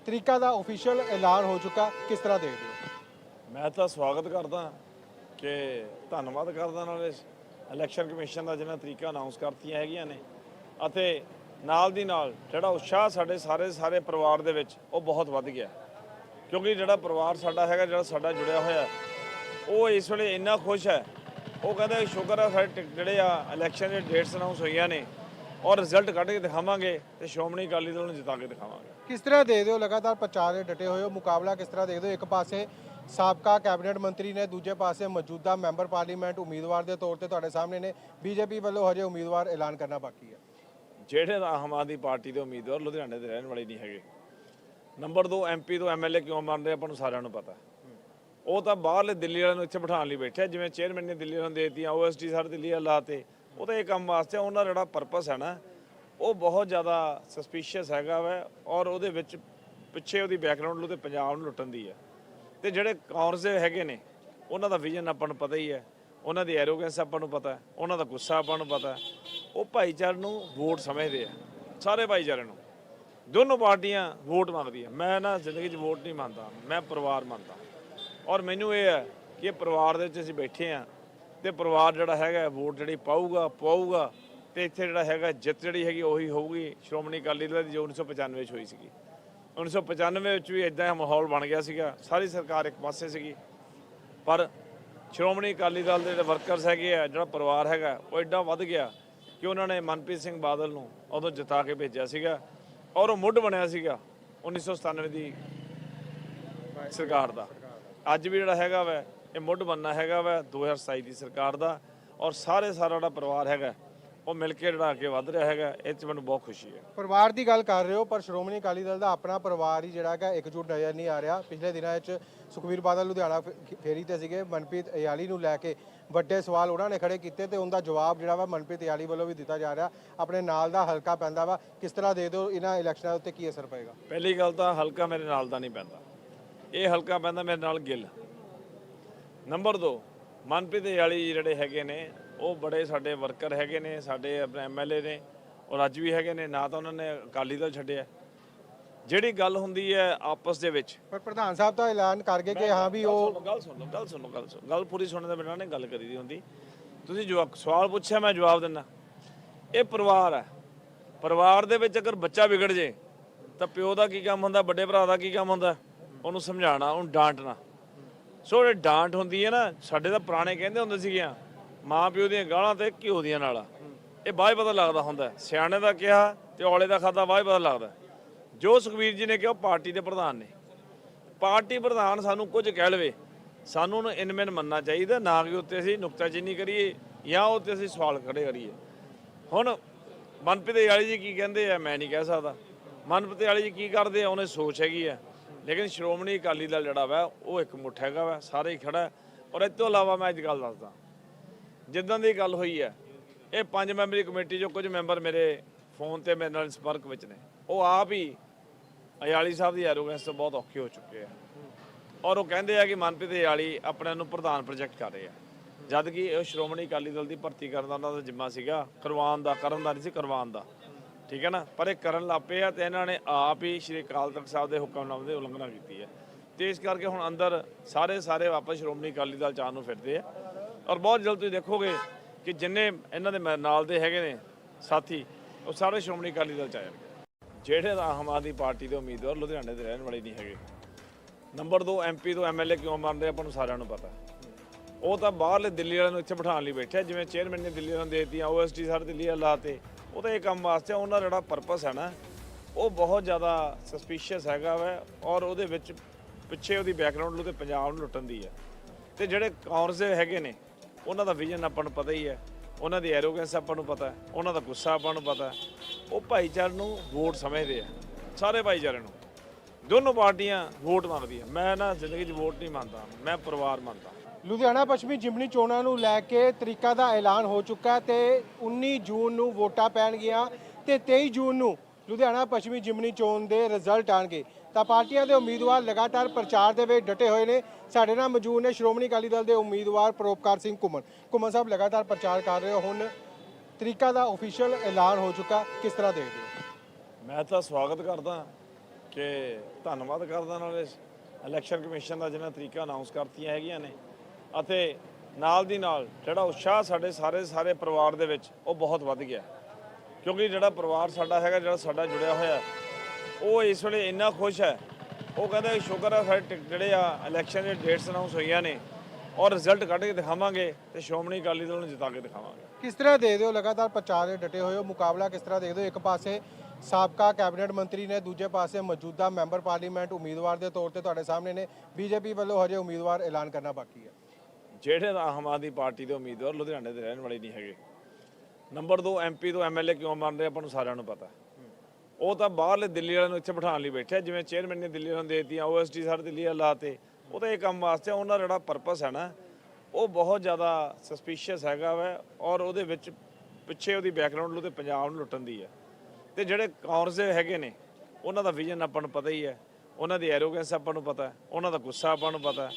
ਤਰੀਕਾ ਦਾ ਅਫੀਸ਼ੀਅਲ ਐਲਾਨ ਹੋ ਚੁੱਕਾ। ਕਿਸ ਤਰ੍ਹਾਂ ਦੇਖਦੇ ਹੋ? ਮੈਂ ਤਾਂ ਸਵਾਗਤ ਕਰਦਾ ਕਿ ਧੰਨਵਾਦ ਕਰਦਾ ਨਾਲੇ ਇਲੈਕਸ਼ਨ ਕਮਿਸ਼ਨ ਦਾ ਜਿਹਨਾਂ ਤਰੀਕਾ ਅਨਾਉਂਸ ਕਰਤੀਆਂ ਹੈਗੀਆਂ ਨੇ। ਅਤੇ ਨਾਲ ਦੀ ਨਾਲ ਜਿਹੜਾ ਉਤਸ਼ਾਹ ਸਾਡੇ ਸਾਰੇ ਸਾਰੇ ਪਰਿਵਾਰ ਦੇ ਵਿੱਚ ਉਹ ਬਹੁਤ ਵੱਧ ਗਿਆ। ਕਿਉਂਕਿ ਜਿਹੜਾ ਪਰਿਵਾਰ ਸਾਡਾ ਹੈਗਾ, ਜਿਹੜਾ ਸਾਡਾ ਜੁੜਿਆ ਹੋਇਆ ਉਹ ਇਸ ਵੇਲੇ ਇੰਨਾ ਖੁਸ਼ ਹੈ। ਉਹ ਕਹਿੰਦਾ ਸ਼ੁਕਰ ਹੈ ਸਾਡੇ ਜਿਹੜੇ ਆ ਇਲੈਕਸ਼ਨ ਦੇ ਡੇਟਸ ਅਨਾਉਂਸ ਹੋਈਆਂ ਨੇ। ਔਰ ਰਿਜ਼ਲਟ ਕੱਢ ਕੇ ਦਿਖਾਵਾਂਗੇ ਤੇ ਸ਼੍ਰੋਮਣੀ ਅਕਾਲੀ ਦਲ ਨੂੰ ਜਿਤਾ ਕੇ ਦਿਖਾਵਾਂਗੇ। ਕਿਸ ਤਰ੍ਹਾਂ ਦੇਖਦੇ ਹੋ? ਲਗਾਤਾਰ ਪ੍ਰਚਾਰ ਦੇ ਡਟੇ ਹੋਏ ਹੋ। ਮੁਕਾਬਲਾ ਕਿਸ ਤਰ੍ਹਾਂ ਦੇਖਦੇ ਹੋ? ਇੱਕ ਪਾਸੇ ਸਾਬਕਾ ਕੈਬਨਿਟ ਮੰਤਰੀ ਨੇ ਦੂਜੇ ਪਾਸੇ ਮੌਜੂਦਾ ਮੈਂਬਰ ਪਾਰਲੀਮੈਂਟ ਉਮੀਦਵਾਰ ਦੇ ਤੌਰ ਤੇ ਤੁਹਾਡੇ ਸਾਹਮਣੇ ਨੇ। ਬੀਜੇਪੀ ਵੱਲੋਂ ਹਜੇ ਉਮੀਦਵਾਰ ਐਲਾਨ ਕਰਨਾ ਬਾਕੀ ਹੈ। ਜਿਹੜੇ ਆਮ ਆਦਮੀ ਪਾਰਟੀ ਦੇ ਉਮੀਦਵਾਰ ਲੁਧਿਆਣੇ ਦੇ ਰਹਿਣ ਵਾਲੇ ਨਹੀਂ ਹੈਗੇ। ਨੰਬਰ 2 ਐਮਪੀ ਤੋਂ ਐਮਐਲਏ ਕਿਉਂ ਮੰਨਦੇ ਆਪਾਂ ਨੂੰ ਸਾਰਿਆਂ ਨੂੰ ਪਤਾ। ਉਹ ਤਾਂ ਬਾਹਰਲੇ ਦਿੱਲੀ ਵਾਲਿਆਂ ਨੂੰ ਇੱਥੇ ਬਿਠਾਉਣ ਲਈ ਬੈਠਿਆ, ਜਿਵੇਂ ਚੇਅਰਮੈਨ ਨੇ ਦਿੱਲੀ ਵਾਲਿਆਂ ਨੂੰ ਦੇਤੀਆਂ ਓਐਸਟੀ ਸਾਡੇ ਦਿੱਲੀ ਵਾਲੇ ਲਾਤੇ, ਉਹ ਤਾਂ ਇਹ ਕੰਮ ਵਾਸਤੇ ਉਹਨਾਂ ਦਾ ਜਿਹੜਾ ਪਰਪਸ ਹੈ ਨਾ, ਉਹ ਬਹੁਤ ਜ਼ਿਆਦਾ ਸਸਪੀਸ਼ੀਅਸ ਹੈਗਾ ਵਾ, ਔਰ ਉਹਦੇ ਵਿੱਚ ਪਿੱਛੇ ਉਹਦੀ ਬੈਕਗ੍ਰਾਉਂਡ ਲੁੱਤੇ ਪੰਜਾਬ ਨੂੰ ਲੁੱਟਣ ਦੀ ਹੈ। ਤੇ ਜਿਹੜੇ ਕਾਂਗਰਸ ਦੇ ਹੈਗੇ ਨੇ, ਉਹਨਾਂ ਦਾ ਵਿਜ਼ਨ ਆਪਾਂ ਨੂੰ ਪਤਾ ਹੀ ਹੈ, ਉਹਨਾਂ ਦੀ ਐਰੋਗੈਂਸ ਆਪਾਂ ਨੂੰ ਪਤਾ ਹੈ, ਉਹਨਾਂ ਦਾ ਗੁੱਸਾ ਆਪਾਂ ਨੂੰ ਪਤਾ ਹੈ, ਉਹ ਭਾਈਚਾਰੇ ਨੂੰ ਵੋਟ ਸਮਝਦੇ ਆ, ਸਾਰੇ ਭਾਈਚਾਰੇ ਨੂੰ। ਦੋਨੋਂ ਪਾਰਟੀਆਂ ਵੋਟ ਮੰਗਦੀਆਂ, ਮੈਂ ਨਾ ਜ਼ਿੰਦਗੀ 'ਚ ਵੋਟ ਨਹੀਂ ਮੰਨਦਾ, ਮੈਂ ਪਰਿਵਾਰ ਮੰਨਦਾ। ਔਰ ਮੈਨੂੰ ਇਹ ਹੈ ਕਿ ਪਰਿਵਾਰ ਦੇ ਵਿੱਚ ਅਸੀਂ ਬੈਠੇ ਆ ਤੇ ਪਰਿਵਾਰ ਜਿਹੜਾ ਹੈਗਾ ਵੋਟ ਜਿਹੜੀ ਪਾਊਗਾ ਪਾਊਗਾ ਤੇ ਇੱਥੇ ਜਿਹੜਾ ਹੈਗਾ ਜਿੱਤ ਜਿਹੜੀ ਹੈਗੀ ਉਹੀ ਹੋਊਗੀ। ਸ਼੍ਰੋਮਣੀ ਅਕਾਲੀ ਦਲ ਦੀ ਜੋ 1995 ਵਿੱਚ ਹੋਈ ਸੀਗੀ। 1995 ਵਿੱਚ ਵੀ ਇਦਾਂ ਮਾਹੌਲ ਬਣ ਗਿਆ ਸੀਗਾ। ਸਾਰੀ ਸਰਕਾਰ ਇੱਕ ਪਾਸੇ ਸੀਗੀ। ਪਰ ਸ਼੍ਰੋਮਣੀ ਅਕਾਲੀ ਦਲ ਦੇ ਜਿਹੜੇ ਵਰਕਰਸ ਹੈਗੇ ਆ, ਜਿਹੜਾ ਪਰਿਵਾਰ ਹੈਗਾ, ਉਹ ਐਡਾ ਵੱਧ ਗਿਆ ਕਿ ਉਹਨਾਂ ਨੇ ਮਨਪ੍ਰੀਤ ਸਿੰਘ ਬਾਦਲ ਨੂੰ ਉਦੋਂ ਜਿਤਾ ਕੇ ਭੇਜਿਆ ਸੀਗਾ ਔਰ ਉਹ ਮੁੱਢ ਬਣਿਆ ਸੀਗਾ 1997 ਦੀ ਸਰਕਾਰ ਦਾ। ਅੱਜ ਵੀ ਜਿਹੜਾ ਹੈਗਾ ਵਾ ਇਹ ਮੁੱਢ ਬੰਨਾ ਹੈਗਾ ਵਾ 2027 ਦੀ ਸਰਕਾਰ ਦਾ ਔਰ ਸਾਰੇ ਸਾਰਾ ਜਿਹੜਾ ਪਰਿਵਾਰ ਹੈਗਾ ਉਹ ਮਿਲ ਕੇ ਜਿਹੜਾ ਅੱਗੇ ਵੱਧ ਰਿਹਾ ਹੈਗਾ ਇਹ 'ਚ ਮੈਨੂੰ ਬਹੁਤ ਖੁਸ਼ੀ ਹੈ। ਪਰਿਵਾਰ ਦੀ ਗੱਲ ਕਰ ਰਹੇ ਹੋ ਪਰ ਸ਼੍ਰੋਮਣੀ ਅਕਾਲੀ ਦਲ ਦਾ ਆਪਣਾ ਪਰਿਵਾਰ ਹੀ ਜਿਹੜਾ ਹੈਗਾ ਇਕਜੁੱਟ ਨਜ਼ਰ ਨਹੀਂ ਆ ਰਿਹਾ। ਪਿਛਲੇ ਦਿਨਾਂ ਵਿੱਚ ਸੁਖਵੀਰ ਬਾਦਲ ਲੁਧਿਆਣਾ ਫੇਰੀ ਤੇ ਸੀਗੇ ਮਨਪ੍ਰੀਤ ਇਆਲੀ ਨੂੰ ਲੈ ਕੇ ਵੱਡੇ ਸਵਾਲ ਉਹਨਾਂ ਨੇ ਖੜੇ ਕੀਤੇ ਤੇ ਉਹਦਾ ਜਵਾਬ ਜਿਹੜਾ ਵਾ ਮਨਪ੍ਰੀਤ ਇਆਲੀ ਵੱਲੋਂ ਵੀ ਦਿੱਤਾ ਜਾ ਰਿਹਾ। ਆਪਣੇ ਨਾਲ ਦਾ ਹਲਕਾ ਪੈਂਦਾ ਵਾ ਕਿਸ ਤਰ੍ਹਾਂ ਦੇ ਦਿਓ ਇਹਨਾਂ ਇਲੈਕਸ਼ਨਾਂ ਉੱਤੇ ਕੀ ਅਸਰ ਪਏਗਾ? ਪਹਿਲੀ ਗੱਲ ਤਾਂ ਹਲਕਾ ਮੇਰੇ ਨਾਲ ਦਾ ਨਹੀਂ ਪੈਂਦਾ। ਇਹ ਹਲਕਾ ਪੈਂਦਾ ਮੇਰੇ ਨਾਲ ਗਿੱਲ। ਨੰਬਰ 2 ਮਨਪ੍ਰੀਤ ਯਾਲੀ ਜਿਹੜੇ ਹੈਗੇ ਨੇ ਉਹ ਬੜੇ ਸਾਡੇ ਵਰਕਰ ਹੈਗੇ ਨੇ ਸਾਡੇ ਆਪਣੇ ਐਮਐਲਏ ਨੇ ਔਰ ਅੱਜ ਵੀ ਹੈਗੇ ਨੇ ਨਾ ਤਾਂ ਉਹਨਾਂ ਨੇ ਅਕਾਲੀ ਦਲ ਛੱਡਿਆ। ਜਿਹੜੀ ਗੱਲ ਹੁੰਦੀ ਹੈ ਆਪਸ ਦੇ ਵਿੱਚ। ਪਰ ਪ੍ਰਧਾਨ ਸਾਹਿਬ ਤਾਂ ਐਲਾਨ ਕਰ ਗਏ ਕਿ ਹਾਂ ਵੀ ਉਹ ਗੱਲ ਸੁਣ ਲਓ ਗੱਲ ਸੁਣ ਲਓ ਗੱਲ ਸੁਣ। ਗੱਲ ਪੂਰੀ ਸੁਣਨ ਦੇ ਬਿਨਾਂ ਨਹੀਂ ਗੱਲ ਕਰੀਦੀ ਹੁੰਦੀ। ਤੁਸੀਂ ਜੋ ਸਵਾਲ ਪੁੱਛਿਆ ਮੈਂ ਜਵਾਬ ਦਿੰਦਾ। ਇਹ ਪਰਿਵਾਰ ਹੈ। ਪਰਿਵਾਰ ਦੇ ਵਿੱਚ ਅਗਰ ਬੱਚਾ ਵਿਗੜ ਜੇ ਤਾਂ ਪਿਓ ਦਾ ਕੀ ਕੰਮ ਹੁੰਦਾ ਵੱਡੇ ਭਰਾ ਦਾ ਕੀ ਕੰਮ ਹੁੰਦਾ? ਉਹਨੂੰ ਸਮਝਾਉਣਾ, ਉਹਨੂੰ ਡਾਂਟਣਾ। ਸੋ ਇਹ ਡਾਂਟ ਹੁੰਦੀ ਹੈ ਨਾ, ਸਾਡੇ ਤਾਂ ਪੁਰਾਣੇ ਕਹਿੰਦੇ ਹੁੰਦੇ ਸੀਗੀਆਂ ਮਾਂ ਪਿਓ ਦੀਆਂ ਗਾਲਾਂ ਤੇ ਘਿਓ ਦੀਆਂ ਨਾਲਾਂ। ਇਹ ਬਾਅਦ ਪਤਾ ਲੱਗਦਾ ਹੁੰਦਾ ਸਿਆਣੇ ਦਾ ਕਿਹਾ ਤੇ ਔਲੇ ਦਾ ਖਾਦਾ ਬਾਅਦ 'ਚ ਪਤਾ ਲੱਗਦਾ ਜੋ ਸੁਖਵੀਰ ਜੀ ਨੇ ਕਿਹਾ, ਉਹ ਪਾਰਟੀ ਦੇ ਪ੍ਰਧਾਨ ਨੇ। ਪਾਰਟੀ ਪ੍ਰਧਾਨ ਸਾਨੂੰ ਕੁਝ ਕਹਿ ਲਵੇ, ਸਾਨੂੰ ਉਹਨੂੰ ਇਨਮਿਨ ਮੰਨਣਾ ਚਾਹੀਦਾ, ਨਾ ਕਿ ਉੱਤੇ ਅਸੀਂ ਨੁਕਤਾਚੀਨੀ ਕਰੀਏ, ਜਾਂ ਉੱਤੇ ਅਸੀਂ ਸਵਾਲ ਖੜੇ ਕਰੀਏ। ਹੁਣ ਮਨਪ੍ਰੀਤ ਵਾਲੀ ਜੀ ਕੀ ਕਹਿੰਦੇ ਆ, ਮੈਂ ਨਹੀਂ ਕਹਿ ਸਕਦਾ। ਮਨਪ੍ਰੀਤ ਵਾਲੀ ਜੀ ਕੀ ਕਰਦੇ ਆ, ਉਹਨੇ ਸੋਚ ਹੈਗੀ ਆ। ਲੇਕਿਨ ਸ਼੍ਰੋਮਣੀ ਅਕਾਲੀ ਦਲ ਜਿਹੜਾ ਵਾ, ਉਹ ਇੱਕ ਮੁੱਠ ਹੈਗਾ ਵਾ, ਸਾਰੇ ਹੀ ਖੜਾ ਔਰ ਇਸ ਤੋਂ ਇਲਾਵਾ ਮੈਂ ਇੱਕ ਗੱਲ ਦੱਸਦਾ। ਜਿੱਦਾਂ ਦੀ ਗੱਲ ਹੋਈ ਹੈ, ਇਹ ਪੰਜ ਮੈਂਬਰੀ ਕਮੇਟੀ ਚੋਂ ਕੁਝ ਮੈਂਬਰ ਮੇਰੇ ਫੋਨ ਤੇ ਮੇਰੇ ਨਾਲ ਸੰਪਰਕ ਵਿੱਚ ਨੇ। ਉਹ ਆਪ ਹੀ ਅਯਾਲੀ ਸਾਹਿਬ ਦੀ ਐਰੋਗੈਂਸ ਤੋਂ ਬਹੁਤ ਔਖੇ ਹੋ ਚੁੱਕੇ ਆ। ਔਰ ਉਹ ਕਹਿੰਦੇ ਆ ਕਿ ਮਨਪ੍ਰੀਤ ਅਯਾਲੀ ਆਪਣੇ ਨੂੰ ਪ੍ਰਧਾਨ ਪ੍ਰੋਜੈਕਟ ਕਰ ਰਹੇ ਆ। ਜਦ ਕਿ ਇਹ ਸ਼੍ਰੋਮਣੀ ਅਕਾਲੀ ਦਲ ਦੀ ਭਰਤੀ ਕਰਨ ਦਾ ਉਹਨਾਂ ਦਾ ਜਿੰਮਾ ਸੀਗਾ, ਕਰਵਾਉਣ ਦਾ, ਕਰਨ ਦਾ ਨਹੀਂ ਸੀ, ਕਰਵਾਉਣ ਦਾ। ਠੀਕ ਹੈ ਨਾ? ਪਰ ਇਹ ਕਰਨ ਲੱਪੇ ਆ ਤੇ ਇਹਨਾਂ ਨੇ ਆਪ ਹੀ ਸ਼੍ਰੀ ਅਕਾਲ ਤਖਤ ਸਾਹਿਬ ਦੇ ਹੁਕਮਨਾਮੇ ਦੀ ਉਲੰਘਣਾ ਕੀਤੀ ਹੈ। ਤੇ ਇਸ ਕਰਕੇ ਹੁਣ ਅੰਦਰ ਸਾਰੇ ਸਾਰੇ ਵਾਪਸ ਸ਼੍ਰੋਮਣੀ ਅਕਾਲੀ ਦਲ ਚਾਹ ਨੂੰ ਫਿਰਦੇ ਆ। ਔਰ ਬਹੁਤ ਜਲਦ ਤੁਸੀਂ ਦੇਖੋਗੇ ਕਿ ਜਿੰਨੇ ਇਹਨਾਂ ਦੇ ਮ- ਨਾਲ ਦੇ ਹੈਗੇ ਨੇ ਸਾਥੀ, ਉਹ ਸਾਰੇ ਸ਼੍ਰੋਮਣੀ ਅਕਾਲੀ ਦਲ ਚ ਆ ਜਾਣਗੇ। ਜਿਹੜੇ ਤਾਂ ਆਮ ਆਦਮੀ ਪਾਰਟੀ ਦੇ ਉਮੀਦਵਾਰ ਲੁਧਿਆਣੇ ਦੇ ਰਹਿਣ ਵਾਲੇ ਨਹੀਂ ਹੈਗੇ। ਨੰਬਰ 2 ਐਮਪੀ ਤੋਂ ਐਮਐਲਏ ਕਿਉਂ ਬਣਦੇ ਆਪਾਂ ਨੂੰ ਸਾਰਿਆਂ ਨੂੰ ਪਤਾ। ਉਹ ਤਾਂ ਬਾਹਰਲੇ ਦਿੱਲੀ ਵਾਲਿਆਂ ਨੂੰ ਇੱਥੇ ਬਿਠਾਉਣ ਲਈ ਬੈਠੇ ਜਿਵੇਂ ਚੇਅਰਮੈਨ ਨੇ ਦਿੱਲੀ ਵਾਲਿਆਂ ਨੂੰ ਦੇ ਦਿੱਤੀਆਂ ਓਐਸਟੀ ਸਾਰੇ ਦਿੱਲੀ ਵਾਲੇ ਲਾਤੇ ਇਹ ਕੰਮ ਵਾਸਤੇ ਉਹਨਾਂ ਦਾ ਜਿਹੜਾ ਪਰਪਸ ਹੈ ਨਾ, ਉਹ ਬਹੁਤ ਜ਼ਿਆਦਾ ਸਸਪੀਸ਼ੀਅਸ ਹੈਗਾ ਵਾ ਔਰ ਉਹਦੇ ਵਿੱਚ ਪਿੱਛੇ ਉਹਦੀ ਬੈਕਗ੍ਰਾਉਂਡ ਲੁੱਤੇ ਪੰਜਾਬ ਨੂੰ ਲੁੱਟਣ ਦੀ ਹੈ। ਤੇ ਜਿਹੜੇ ਕਾਂਗਰਸ ਦੇ ਹੈਗੇ ਨੇ, ਉਹਨਾਂ ਦਾ ਵਿਜ਼ਨ ਆਪਾਂ ਨੂੰ ਪਤਾ ਹੀ ਹੈ। ਉਹਨਾਂ ਦੀ ਐਰੋਗੈਂਸ ਆਪਾਂ ਨੂੰ ਪਤਾ ਹੈ, ਉਹਨਾਂ ਦਾ ਗੁੱਸਾ ਆਪਾਂ ਨੂੰ ਪਤਾ ਹੈ। ਉਹ ਭਾਈਚਾਰੇ ਨੂੰ ਵੋਟ ਸਮਝਦੇ ਆ, ਸਾਰੇ ਭਾਈਚਾਰੇ ਨੂੰ। ਦੋਨੋਂ ਪਾਰਟੀਆਂ ਵੋਟ ਮੰਗਦੀਆਂ। ਮੈਂ ਨਾ ਜ਼ਿੰਦਗੀ 'ਚ ਵੋਟ ਨਹੀਂ ਮੰਨਦਾ, ਮੈਂ ਪਰਿਵਾਰ ਮੰਨਦਾ। ਲੁਧਿਆਣਾ ਪੱਛਮੀ ਜਿਮਨੀ ਚੋਣਾਂ ਨੂੰ ਲੈ ਕੇ ਤਰੀਕਾ ਦਾ ਐਲਾਨ ਹੋ ਚੁੱਕਾ ਹੈ ਤੇ 19 ਜੂਨ ਨੂੰ ਵੋਟਾਂ ਪੈਣਗੀਆਂ ਤੇ 23 ਜੂਨ ਨੂੰ ਲੁਧਿਆਣਾ ਪੱਛਮੀ ਜਿਮਨੀ ਚੋਣ ਦੇ ਰਿਜ਼ਲਟ ਆਣਗੇ। ਤਾਂ ਪਾਰਟੀਆਂ ਦੇ ਉਮੀਦਵਾਰ ਲਗਾਤਾਰ ਪ੍ਰਚਾਰ ਦੇ ਵਿੱਚ ਡਟੇ ਹੋਏ ਨੇ। ਸਾਡੇ ਨਾਲ ਮੌਜੂਦ ਨੇ ਸ਼੍ਰੋਮਣੀ ਅਕਾਲੀ ਦਲ ਦੇ ਉਮੀਦਵਾਰ ਪਰੋਪਕਾਰ ਸਿੰਘ ਘੁੰਮਣ। ਘੁੰਮਣ ਸਾਹਿਬ, ਲਗਾਤਾਰ ਪ੍ਰਚਾਰ ਕਰ ਰਹੇ ਹੋ। ਹੁਣ ਤਰੀਕਾ ਦਾ ਅਫੀਸ਼ੀਅਲ ਐਲਾਨ ਹੋ ਚੁੱਕਾ। ਕਿਸ ਤਰ੍ਹਾਂ ਦੇਖਦੇ ਹੋ? ਮੈਂ ਤਾਂ ਸਵਾਗਤ ਕਰਦਾ ਕਿ ਧੰਨਵਾਦ ਕਰਦਾ ਨਾਲੇ ਇਲੈਕਸ਼ਨ ਕਮਿਸ਼ਨ ਦਾ ਜਿਹਨਾਂ ਤਰੀਕਾ ਅਨਾਉਂਸ ਕਰਤੀਆਂ ਹੈਗੀਆਂ ਨੇ। ਅਤੇ ਨਾਲ ਦੀ ਨਾਲ ਜਿਹੜਾ ਉਤਸ਼ਾਹ ਸਾਡੇ ਸਾਰੇ ਸਾਰੇ ਪਰਿਵਾਰ ਦੇ ਵਿੱਚ, ਉਹ ਬਹੁਤ ਵੱਧ ਗਿਆ। ਕਿਉਂਕਿ ਜਿਹੜਾ ਪਰਿਵਾਰ ਸਾਡਾ ਹੈਗਾ, ਜਿਹੜਾ ਸਾਡਾ ਜੁੜਿਆ ਹੋਇਆ, ਉਹ ਇਸ ਵੇਲੇ ਇੰਨਾ ਖੁਸ਼ ਹੈ। ਉਹ ਕਹਿੰਦਾ ਸ਼ੁਕਰ ਆ, ਸਾਡੇ ਟਿਕ- ਜਿਹੜੇ ਆ ਇਲੈਕਸ਼ਨ ਦੇ ਡੇਟਸ ਅਨਾਉਂਸ ਹੋਈਆਂ ਨੇ, ਔਰ ਰਿਜ਼ਲਟ ਕੱਢ ਕੇ ਦਿਖਾਵਾਂਗੇ ਤੇ ਸ਼੍ਰੋਮਣੀ ਅਕਾਲੀ ਦਲ ਨੂੰ ਜਿਤਾ ਕੇ ਦਿਖਾਵਾਂਗੇ। ਕਿਸ ਤਰ੍ਹਾਂ ਦੇਖਦੇ ਹੋ ਲਗਾਤਾਰ ਪ੍ਰਚਾਰ ਦੇ ਡਟੇ ਹੋਏ ਹੋ? ਮੁਕਾਬਲਾ ਕਿਸ ਤਰ੍ਹਾਂ ਦੇਖਦੇ ਹੋ? ਇੱਕ ਪਾਸੇ ਸਾਬਕਾ ਕੈਬਨਿਟ ਮੰਤਰੀ ਨੇ, ਦੂਜੇ ਪਾਸੇ ਮੌਜੂਦਾ ਮੈਂਬਰ ਪਾਰਲੀਮੈਂਟ ਉਮੀਦਵਾਰ ਦੇ ਤੌਰ ਤੇ ਤੁਹਾਡੇ ਸਾਹਮਣੇ ਨੇ। ਬੀਜੇਪੀ ਵੱਲੋਂ ਹਜੇ ਉਮੀਦਵਾਰ ਐਲਾਨ ਕਰਨਾ ਬਾਕੀ ਹੈ। ਜਿਹੜੇ ਆਮ ਆਦਮੀ ਪਾਰਟੀ ਦੇ ਉਮੀਦਵਾਰ ਲੁਧਿਆਣੇ ਦੇ ਰਹਿਣ ਵਾਲੇ ਨਹੀਂ ਹੈਗੇ। ਨੰਬਰ 2 ਐਮਪੀ ਤੋਂ ਐਮਐਲਏ ਕਿਉਂ ਬਣਦੇ ਆਪਾਂ ਨੂੰ ਸਾਰਿਆਂ ਨੂੰ ਪਤਾ। ਉਹ ਤਾਂ ਬਾਹਰਲੇ ਦਿੱਲੀ ਵਾਲਿਆਂ ਨੂੰ ਇੱਥੇ ਬਿਠਾਉਣ ਲਈ ਬੈਠੇ ਜਿਵੇਂ ਚੇਅਰਮੈਨ ਨੇ ਦਿੱਲੀ ਵਾਲਿਆਂ ਨੂੰ ਦੇ ਦਿੱਤੀਆਂ ਓਐਸਟੀ ਸਾਰੇ ਦਿੱਲੀ ਵਾਲੇ ਲਾਤੇ ਉਹ ਤਾਂ ਇਹ ਕੰਮ ਵਾਸਤੇ ਉਹਨਾਂ ਦਾ ਜਿਹੜਾ ਪਰਪਸ ਹੈ ਨਾ, ਉਹ ਬਹੁਤ ਜ਼ਿਆਦਾ ਸਸਪੀਸ਼ੀਅਸ ਹੈਗਾ ਵਾ ਔਰ ਉਹਦੇ ਵਿੱਚ ਪਿੱਛੇ ਉਹਦੀ ਬੈਕਗ੍ਰਾਉਂਡ ਲੁੱਤੇ ਪੰਜਾਬ ਨੂੰ ਲੁੱਟਣ ਦੀ ਹੈ ਤੇ ਜਿਹੜੇ ਕਾਂਗਰਸ ਦੇ ਹੈਗੇ ਨੇ, ਉਹਨਾਂ ਦਾ ਵਿਜ਼ਨ ਆਪਾਂ ਨੂੰ ਪਤਾ ਹੀ ਹੈ ਉਹਨਾਂ ਦੀ ਐਰੋਗੈਂਸ ਆਪਾਂ ਨੂੰ ਪਤਾ ਉਹਨਾਂ ਦਾ ਗੁੱਸਾ ਆਪਾਂ ਨੂੰ ਪਤਾ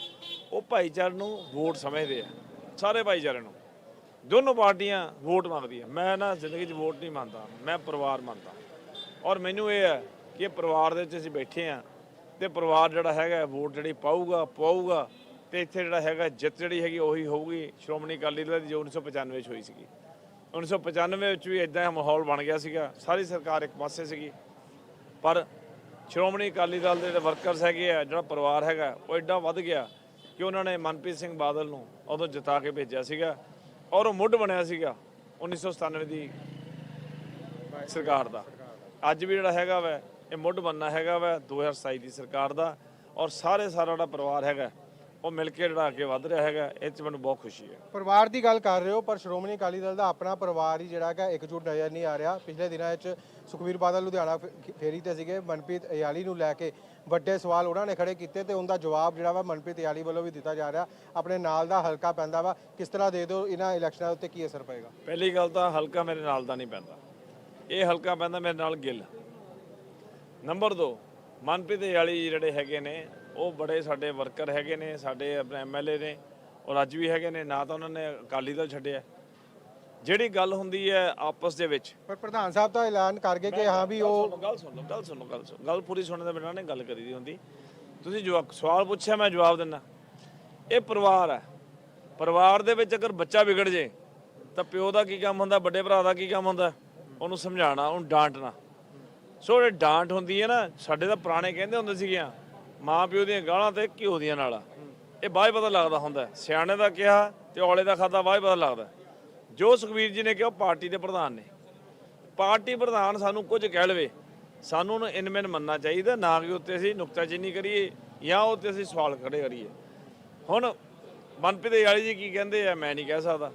ਉਹ ਭਾਈਚਾਰੇ ਨੂੰ ਵੋਟ ਸਮਝਦੇ ਆ, ਸਾਰੇ ਭਾਈਚਾਰੇ ਨੂੰ। ਦੋਨੋਂ ਪਾਰਟੀਆਂ ਵੋਟ ਮੰਗਦੀਆਂ। ਮੈਂ ਨਾ ਜ਼ਿੰਦਗੀ 'ਚ ਵੋਟ ਨਹੀਂ ਮੰਨਦਾ, ਮੈਂ ਪਰਿਵਾਰ ਮੰਨਦਾ। ਔਰ ਮੈਨੂੰ ਇਹ ਹੈ ਕਿ ਪਰਿਵਾਰ ਦੇ ਵਿੱਚ ਅਸੀਂ ਬੈਠੇ ਆ ਤੇ ਪਰਿਵਾਰ ਜਿਹੜਾ ਹੈਗਾ ਵੋਟ ਜਿਹੜੀ ਪਾਊਗਾ ਪਾਊਗਾ ਤੇ ਇੱਥੇ ਜਿਹੜਾ ਹੈਗਾ ਜਿੱਤ ਜਿਹੜੀ ਹੈਗੀ ਉਹੀ ਹੋਊਗੀ। ਸ਼੍ਰੋਮਣੀ ਅਕਾਲੀ ਦਲ ਦੀ ਜੋ 1995 ਵਿੱਚ ਹੋਈ ਸੀਗੀ। 1995 ਵਿੱਚ ਵੀ ਇਦਾਂ ਦਾ ਮਾਹੌਲ ਬਣ ਗਿਆ ਸੀਗਾ। ਸਾਰੀ ਸਰਕਾਰ ਇੱਕ ਪਾਸੇ ਸੀਗੀ। ਪਰ ਸ਼੍ਰੋਮਣੀ ਅਕਾਲੀ ਦਲ ਦੇ ਜਿਹੜੇ ਵਰਕਰਸ ਹੈਗੇ ਆ, ਜਿਹੜਾ ਪਰਿਵਾਰ ਹੈਗਾ, ਉਹ ਐਡਾ ਵੱਧ ਗਿਆ ਕਿ ਉਹਨਾਂ ਨੇ ਮਨਪ੍ਰੀਤ ਸਿੰਘ ਬਾਦਲ ਨੂੰ ਉਦੋਂ ਜਿਤਾ ਕੇ ਭੇਜਿਆ ਸੀਗਾ ਔਰ ਉਹ ਮੁੱਢ ਬਣਿਆ ਸੀਗਾ 1997 ਦੀ ਸਰਕਾਰ ਦਾ। ਅੱਜ ਵੀ ਜਿਹੜਾ ਹੈਗਾ ਵਾ, ਇਹ ਮੁੱਢ ਬੰਨਾ ਹੈਗਾ ਵਾ 2027 ਦੀ ਸਰਕਾਰ ਦਾ ਔਰ ਸਾਰੇ ਸਾਰਾ ਜਿਹੜਾ ਪਰਿਵਾਰ ਹੈਗਾ, ਉਹ ਮਿਲ ਕੇ ਜਿਹੜਾ ਅੱਗੇ ਵੱਧ ਰਿਹਾ ਹੈਗਾ, ਇਹ 'ਚ ਮੈਨੂੰ ਬਹੁਤ ਖੁਸ਼ੀ ਹੈ। ਪਰਿਵਾਰ ਦੀ ਗੱਲ ਕਰ ਰਹੇ ਹੋ, ਪਰ ਸ਼੍ਰੋਮਣੀ ਅਕਾਲੀ ਦਲ ਦਾ ਆਪਣਾ ਪਰਿਵਾਰ ਹੀ ਜਿਹੜਾ ਹੈਗਾ, ਇਕਜੁੱਟ ਨਜ਼ਰ ਨਹੀਂ ਆ ਰਿਹਾ। ਪਿਛਲੇ ਦਿਨਾਂ ਵਿੱਚ ਸੁਖਬੀਰ ਬਾਦਲ ਲੁਧਿਆਣਾ ਫੇ- ਫੇਰੀ ਤੇ ਸੀਗੇ। ਮਨਪ੍ਰੀਤ ਇਆਲੀ ਨੂੰ ਲੈ ਕੇ ਵੱਡੇ ਸਵਾਲ ਉਹਨਾਂ ਨੇ ਖੜੇ ਕੀਤੇ ਤੇ ਉਹਦਾ ਜਵਾਬ ਜਿਹੜਾ ਵਾ ਮਨਪ੍ਰੀਤ ਇਆਲੀ ਵੱਲੋਂ ਵੀ ਦਿੱਤਾ ਜਾ ਰਿਹਾ। ਆਪਣੇ ਨਾਲ ਦਾ ਹਲਕਾ ਪੈਂਦਾ ਵਾ। ਕਿਸ ਤਰ੍ਹਾਂ ਦੇ ਦਿਓ ਇਹਨਾਂ ਇਲੈਕਸ਼ਨਾਂ ਉੱਤੇ ਕੀ ਅਸਰ ਪਏਗਾ? ਪਹਿਲੀ ਗੱਲ ਤਾਂ ਹਲਕਾ ਮੇਰੇ ਨਾਲ ਦਾ ਨਹੀਂ ਪੈਂਦਾ। ਇਹ ਹਲਕਾ ਪੈਂਦਾ ਮੇਰੇ ਨਾਲ ਗਿੱਲ। ਨੰਬਰ 2 ਮਨਪ੍ਰੀਤ ਵਾਲੀ ਜਿਹੜੇ ਹੈਗੇ ਨੇ, ਉਹ ਬੜੇ ਸਾਡੇ ਵਰਕਰ ਹੈਗੇ ਨੇ, ਸਾਡੇ ਆਪਣੇ ਐਮਐਲਏ ਨੇ, ਔਰ ਅੱਜ ਵੀ ਹੈਗੇ ਨੇ। ਨਾ ਤਾਂ ਉਹਨਾਂ ਨੇ ਅਕਾਲੀ ਦਲ ਛੱਡਿਆ। ਜਿਹੜੀ ਗੱਲ ਹੁੰਦੀ ਹੈ ਆਪਸ ਦੇ ਵਿੱਚ। ਪਰ ਪ੍ਰਧਾਨ ਸਾਹਿਬ ਤਾਂ ਐਲਾਨ ਕਰ ਗਏ ਕਿ ਹਾਂ ਵੀ ਉਹ ਗੱਲ ਸੁਣ ਲਓ ਗੱਲ ਸੁਣ ਲਓ ਗੱਲ ਸੁਣ। ਗੱਲ ਪੂਰੀ ਸੁਣਨ ਦੇ ਬਿਨਾਂ ਨਹੀਂ ਗੱਲ ਕਰੀ ਦੀ ਹੁੰਦੀ। ਤੁਸੀਂ ਜੋ ਸਵਾਲ ਪੁੱਛਿਆ ਮੈਂ ਜਵਾਬ ਦਿੰਦਾ। ਇਹ ਪਰਿਵਾਰ ਹੈ। ਪਰਿਵਾਰ ਦੇ ਵਿੱਚ ਅਗਰ ਬੱਚਾ ਵਿਗੜ ਜੇ ਤਾਂ ਪਿਓ ਦਾ ਕੀ ਕੰਮ ਹੁੰਦਾ ਵੱਡੇ ਭਰਾ ਦਾ ਕੀ ਕੰਮ ਹੁੰਦਾ? ਉਹਨੂੰ ਸਮਝਾਉਣਾ ਉਹਨੂੰ ਡਾਂਟਣਾ। ਸੋ ਇਹ ਡਾਂਟ ਹੁੰਦੀ ਹੈ ਨਾ ਸਾਡੇ ਤਾਂ ਪੁਰਾਣੇ ਕਹਿੰਦੇ ਹੁੰਦੇ ਸੀਗੀਆਂ ਮਾਂ ਪਿਓ ਦੀਆਂ ਗਾਲਾਂ ਤੇ ਘਿਓ ਦੀਆਂ ਨਾਲਾਂ। ਇਹ ਬਾਅਦ ਪਤਾ ਲੱਗਦਾ ਹੁੰਦਾ। ਸਿਆਣੇ ਦਾ ਕਿਹਾ ਤੇ ਔਲੇ ਦਾ ਖਾਦਾ ਬਾਅਦ ਪਤਾ ਲੱਗਦਾ। ਜੋ ਸੁਖਬੀਰ ਜੀ ਨੇ ਕਿਹਾ ਉਹ ਪਾਰਟੀ ਦੇ ਪ੍ਰਧਾਨ ਨੇ। ਪਾਰਟੀ ਪ੍ਰਧਾਨ ਸਾਨੂੰ ਕੁਝ ਕਹਿ ਲਵੇ, ਸਾਨੂੰ ਉਹਨੂੰ ਇਨਮਨ ਮੰਨਣਾ ਚਾਹੀਦਾ, ਨਾ ਕਿ ਉੱਤੇ ਅਸੀਂ ਨੁਕਤਾਚੀਨੀ ਕਰੀਏ ਜਾਂ ਉੱਤੇ ਅਸੀਂ ਸਵਾਲ ਖੜੇ ਕਰੀਏ। ਹੁਣ ਮਨਪ੍ਰੀਤ ਵਾਲੀ ਜੀ ਕੀ ਕਹਿੰਦੇ ਆ, ਮੈਂ ਨਹੀਂ ਕਹਿ ਸਕਦਾ।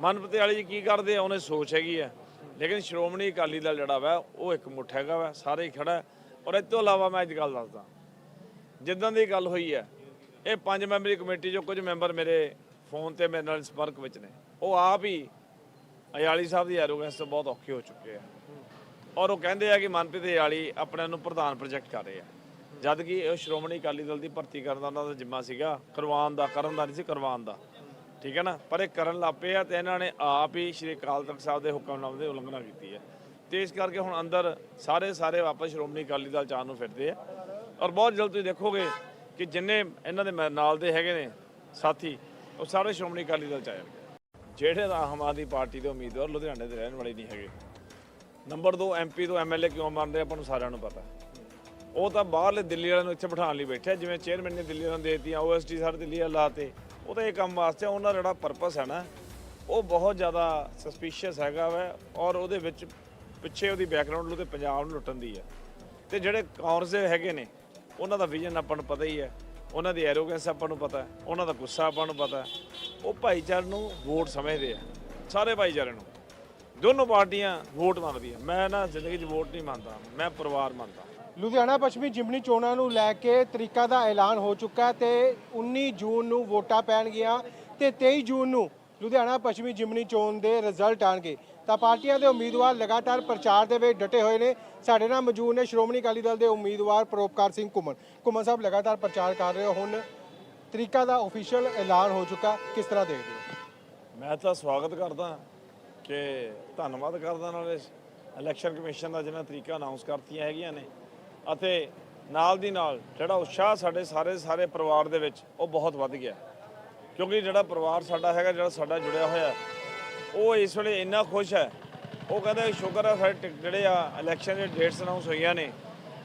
ਮਨਪ੍ਰੀਤ ਵਾਲੀ ਜੀ ਕੀ ਕਰਦੇ ਆ, ਉਹਨੇ ਸੋਚ ਹੈਗੀ ਆ। ਲੇਕਿਨ ਸ਼੍ਰੋਮਣੀ ਅਕਾਲੀ ਦਲ ਜਿਹੜਾ ਵਾ, ਉਹ ਇੱਕ ਮੁੱਠ ਹੈਗਾ ਵਾ, ਸਾਰੇ ਹੀ ਖੜਾ। ਔਰ ਇਸ ਤੋਂ ਇਲਾਵਾ ਮੈਂ ਅੱਜ ਗੱਲ ਦੱਸਦਾ। ਜਿੱਦਾਂ ਦੀ ਗੱਲ ਹੋਈ ਹੈ ਇਹ ਪੰਜ ਮੈਂਬਰੀ ਕਮੇਟੀ ਚੋਂ ਕੁਝ ਮੈਂਬਰ ਮੇਰੇ ਫੋਨ ਤੇ ਮੇਰੇ ਨਾਲ ਸੰਪਰਕ ਵਿੱਚ ਨੇ। ਉਹ ਆਪ ਹੀ ਅਯਾਲੀ ਸਾਹਿਬ ਦੀ ਐਰੋਗੈਂਸ ਤੋਂ ਬਹੁਤ ਔਖੇ ਹੋ ਚੁੱਕੇ ਆ ਔਰ ਉਹ ਕਹਿੰਦੇ ਆ ਕਿ ਮਨਪ੍ਰੀਤ ਅਯਾਲੀ ਆਪਣੇ ਨੂੰ ਪ੍ਰਧਾਨ ਪ੍ਰੋਜੈਕਟ ਕਰ ਰਹੇ ਆ। ਜਦ ਕਿ ਇਹ ਸ਼੍ਰੋਮਣੀ ਅਕਾਲੀ ਦਲ ਦੀ ਭਰਤੀ ਕਰਨ ਦਾ ਉਹਨਾਂ ਦਾ ਜਿੰਮਾ ਸੀਗਾ, ਕਰਵਾਉਣ ਦਾ, ਕਰਨ ਦਾ ਨਹੀਂ ਸੀ ਕਰਵਾਉਣ ਦਾ। ਠੀਕ ਹੈ ਨਾ? ਪਰ ਇਹ ਕਰਨ ਲੱਪੇ ਆ ਤੇ ਇਹਨਾਂ ਨੇ ਆਪ ਹੀ ਸ਼੍ਰੀ ਅਕਾਲ ਤਖਤ ਸਾਹਿਬ ਦੇ ਹੁਕਮਨਾਮੇ ਦੀ ਉਲੰਘਣਾ ਕੀਤੀ ਹੈ। ਤੇ ਇਸ ਕਰਕੇ ਹੁਣ ਅੰਦਰ ਸਾਰੇ ਸਾਰੇ ਵਾਪਸ ਸ਼੍ਰੋਮਣੀ ਅਕਾਲੀ ਦਲ ਚਾਹ ਨੂੰ ਫਿਰਦੇ ਆ। ਔਰ ਬਹੁਤ ਜਲਦ ਤੁਸੀਂ ਦੇਖੋਗੇ ਕਿ ਜਿੰਨੇ ਇਹਨਾਂ ਦੇ ਮ- ਨਾਲ ਦੇ ਹੈਗੇ ਨੇ ਸਾਥੀ, ਉਹ ਸਾਰੇ ਸ਼੍ਰੋਮਣੀ ਅਕਾਲੀ ਦਲ ਚ ਆ ਜਾਣਗੇ। ਜਿਹੜੇ ਤਾਂ ਆਮ ਆਦਮੀ ਪਾਰਟੀ ਦੇ ਉਮੀਦਵਾਰ ਲੁਧਿਆਣੇ ਦੇ ਰਹਿਣ ਵਾਲੇ ਨਹੀਂ ਹੈਗੇ। ਨੰਬਰ 2 ਐਮਪੀ ਤੋਂ ਐਮਐਲਏ ਕਿਉਂ ਮੰਨਦੇ ਆਪਾਂ ਨੂੰ ਸਾਰਿਆਂ ਨੂੰ ਪਤਾ। ਉਹ ਤਾਂ ਬਾਹਰਲੇ ਦਿੱਲੀ ਵਾਲਿਆਂ ਨੂੰ ਇੱਥੇ ਬਿਠਾਉਣ ਲਈ ਬੈਠੇ ਆ, ਜਿਵੇਂ ਚੇਅਰਮੈਨ ਨੇ ਦਿੱਲੀ ਵਾਲਿਆਂ ਨੂੰ ਦੇਤੀ ਆ ਓਐਸਟੀ ਸਾਰੇ ਦਿੱਲੀ ਵਾਲੇ ਲਾਤੇ। ਉਹ ਤਾਂ ਇਹ ਕੰਮ ਵਾਸਤੇ ਉਹਨਾਂ ਦਾ ਜਿਹੜਾ ਪਰਪਸ ਹੈ ਨਾ ਉਹ ਬਹੁਤ ਜ਼ਿਆਦਾ ਸਸਪੀਸ਼ੀਅਸ ਹੈਗਾ ਵਾ ਔਰ ਉਹਦੇ ਵਿੱਚ ਪਿੱਛੇ ਉਹਦੀ ਬੈਕਗ੍ਰਾਉਂਡ ਲੁੱਤੇ ਪੰਜਾਬ ਨੂੰ ਲੁੱਟਣ ਦੀ ਹੈ ਤੇ ਜਿਹੜੇ ਕਾਂਗਰਸ ਦੇ ਹੈਗੇ ਨੇ ਉਹਨਾਂ ਦਾ ਵਿਜ਼ਨ ਆਪਾਂ ਨੂੰ ਪਤਾ ਹੀ ਹੈ ਉਹਨਾਂ ਦੀ ਐਰੋਗੈਂਸ ਆਪਾਂ ਨੂੰ ਪਤਾ ਹੈ, ਉਹਨਾਂ ਦਾ ਗੁੱਸਾ ਆਪਾਂ ਨੂੰ ਪਤਾ ਹੈ। ਉਹ ਭਾਈਚਾਰੇ ਨੂੰ ਵੋਟ ਸਮਝਦੇ ਆ, ਸਾਰੇ ਭਾਈਚਾਰੇ ਨੂੰ। ਦੋਨੋਂ ਪਾਰਟੀਆਂ ਵੋਟ ਮੰਗਦੀਆਂ ਮੈਂ ਨਾ ਜ਼ਿੰਦਗੀ 'ਚ ਵੋਟ ਨਹੀਂ ਮੰਨਦਾ, ਮੈਂ ਪਰਿਵਾਰ ਮੰਨਦਾ। ਲੁਧਿਆਣਾ ਪੱਛਮੀ ਜਿਮਨੀ ਚੋਣਾਂ ਨੂੰ ਲੈ ਕੇ ਤਰੀਕਾ ਦਾ ਐਲਾਨ ਹੋ ਚੁੱਕਾ ਹੈ ਤੇ 19 ਜੂਨ ਨੂੰ ਵੋਟਾਂ ਪੈਣਗੀਆਂ ਤੇ 23 ਜੂਨ ਨੂੰ ਲੁਧਿਆਣਾ ਪੱਛਮੀ ਜਿਮਨੀ ਚੋਣ ਦੇ ਰਿਜ਼ਲਟ ਆਣਗੇ। ਤਾਂ ਪਾਰਟੀਆਂ ਦੇ ਉਮੀਦਵਾਰ ਲਗਾਤਾਰ ਪ੍ਰਚਾਰ ਦੇ ਵਿੱਚ ਡਟੇ ਹੋਏ ਨੇ। ਸਾਡੇ ਨਾਲ ਮੌਜੂਦ ਨੇ ਸ਼੍ਰੋਮਣੀ ਅਕਾਲੀ ਦਲ ਦੇ ਉਮੀਦਵਾਰ ਪਰੋਪਕਾਰ ਸਿੰਘ ਘੁੰਮਣ। ਘੁੰਮਣ ਸਾਹਿਬ, ਲਗਾਤਾਰ ਪ੍ਰਚਾਰ ਕਰ ਰਹੇ ਹੋ। ਹੁਣ ਤਰੀਕਾ ਦਾ ਅਫੀਸ਼ੀਅਲ ਐਲਾਨ ਹੋ ਚੁੱਕਾ। ਕਿਸ ਤਰ੍ਹਾਂ ਦੇਖਦੇ ਹੋ? ਮੈਂ ਤਾਂ ਸਵਾਗਤ ਕਰਦਾ ਕਿ ਧੰਨਵਾਦ ਕਰਦਾ ਨਾਲੇ ਇਲੈਕਸ਼ਨ ਕਮਿਸ਼ਨ ਦਾ ਜਿਹਨਾਂ ਤਰੀਕਾ ਅਨਾਉਂਸ ਕਰਤੀਆਂ ਹੈਗੀਆਂ ਨੇ। ਅਤੇ ਨਾਲ ਦੀ ਨਾਲ ਜਿਹੜਾ ਉਤਸ਼ਾਹ ਸਾਡੇ ਸਾਰੇ ਸਾਰੇ ਪਰਿਵਾਰ ਦੇ ਵਿੱਚ ਉਹ ਬਹੁਤ ਵੱਧ ਗਿਆ। ਕਿਉਂਕਿ ਜਿਹੜਾ ਪਰਿਵਾਰ ਸਾਡਾ ਹੈਗਾ ਜਿਹੜਾ ਸਾਡਾ ਜੁੜਿਆ ਹੋਇਆ ਉਹ ਇਸ ਵੇਲੇ ਇੰਨਾ ਖੁਸ਼ ਹੈ। ਉਹ ਕਹਿੰਦਾ ਸ਼ੁਕਰ ਹੈ ਸਾਡੇ ਜਿਹੜੇ ਆ ਇਲੈਕਸ਼ਨ ਦੇ ਡੇਟਸ ਅਨਾਉਂਸ ਹੋਈਆਂ ਨੇ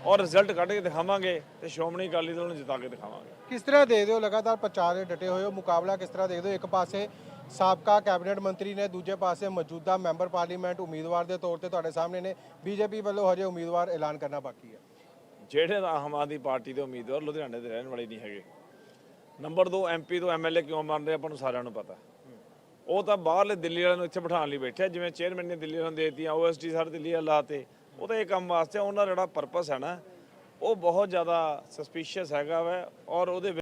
ਔਰ ਰਿਜ਼ਲਟ ਕੱਢ ਕੇ ਦਿਖਾਵਾਂਗੇ ਤੇ ਸ਼੍ਰੋਮਣੀ ਅਕਾਲੀ ਦਲ ਨੂੰ ਜਿਤਾ ਕੇ ਦਿਖਾਵਾਂਗੇ। ਕਿਸ ਤਰ੍ਹਾਂ ਦੇਖਦੇ ਹੋ ਲਗਾਤਾਰ ਪ੍ਰਚਾਰ ਦੇ ਡਟੇ ਹੋਏ ਹੋ? ਮੁਕਾਬਲਾ ਕਿਸ ਤਰ੍ਹਾਂ ਦੇਖਦੇ ਹੋ ਇੱਕ ਪਾਸੇ ਸਾਬਕਾ ਕੈਬਨਿਟ ਮੰਤਰੀ ਨੇ ਦੂਜੇ ਪਾਸੇ ਮੌਜੂਦਾ ਮੈਂਬਰ ਪਾਰਲੀਮੈਂਟ ਉਮੀਦਵਾਰ ਦੇ ਤੌਰ ਤੇ ਤੁਹਾਡੇ ਸਾਹਮਣੇ ਨੇ। ਬੀਜੇਪੀ ਵੱਲੋਂ ਹਜੇ ਉਮੀਦਵਾਰ ਐਲਾਨ ਕਰਨਾ ਬਾਕੀ ਹੈ। ਜਿਹੜੇ ਆਮ ਆਦਮੀ ਪਾਰਟੀ ਦੇ ਉਮੀਦਵਾਰ ਲੁਧਿਆਣੇ ਦੇ ਰਹਿਣ ਵਾਲੇ ਨਹੀਂ ਹੈਗੇ। ਨੰਬਰ 2 ਐਮਪੀ ਤੋਂ ਐਮਐਲਏ ਕਿਉਂ ਬਣ ਰਹੇ ਆਪਾਂ ਨੂੰ ਸਾਰਿਆਂ ਨੂੰ ਪਤਾ। ਉਹ ਤਾਂ ਬਾਹਰਲੇ ਦਿੱਲੀ ਵਾਲਿਆਂ ਨੂੰ ਇੱਥੇ ਬਿਠਾਉਣ ਲਈ ਬੈਠੇ ਆ, ਜਿਵੇਂ ਚੇਅਰਮੈਨ ਨੇ ਦਿੱਲੀ ਵਾਲਿਆਂ ਨੂੰ ਦੇਤੀ ਆ ਓਐਸਟੀ ਸਾਰੇ ਦਿੱਲੀ ਵਾਲੇ ਲਾਤੇ ਉਹ ਤਾਂ ਇਹ ਕੰਮ ਵਾਸਤੇ ਉਹਨਾਂ ਦਾ ਜਿਹੜਾ ਪਰਪਸ ਹੈ ਨਾ ਉਹ ਬਹੁਤ ਜ਼ਿਆਦਾ ਸਸਪੀਸ਼ੀਅਸ ਹੈਗਾ ਵਾ ਔਰ ਉਹਦੇ ਵਿੱਚ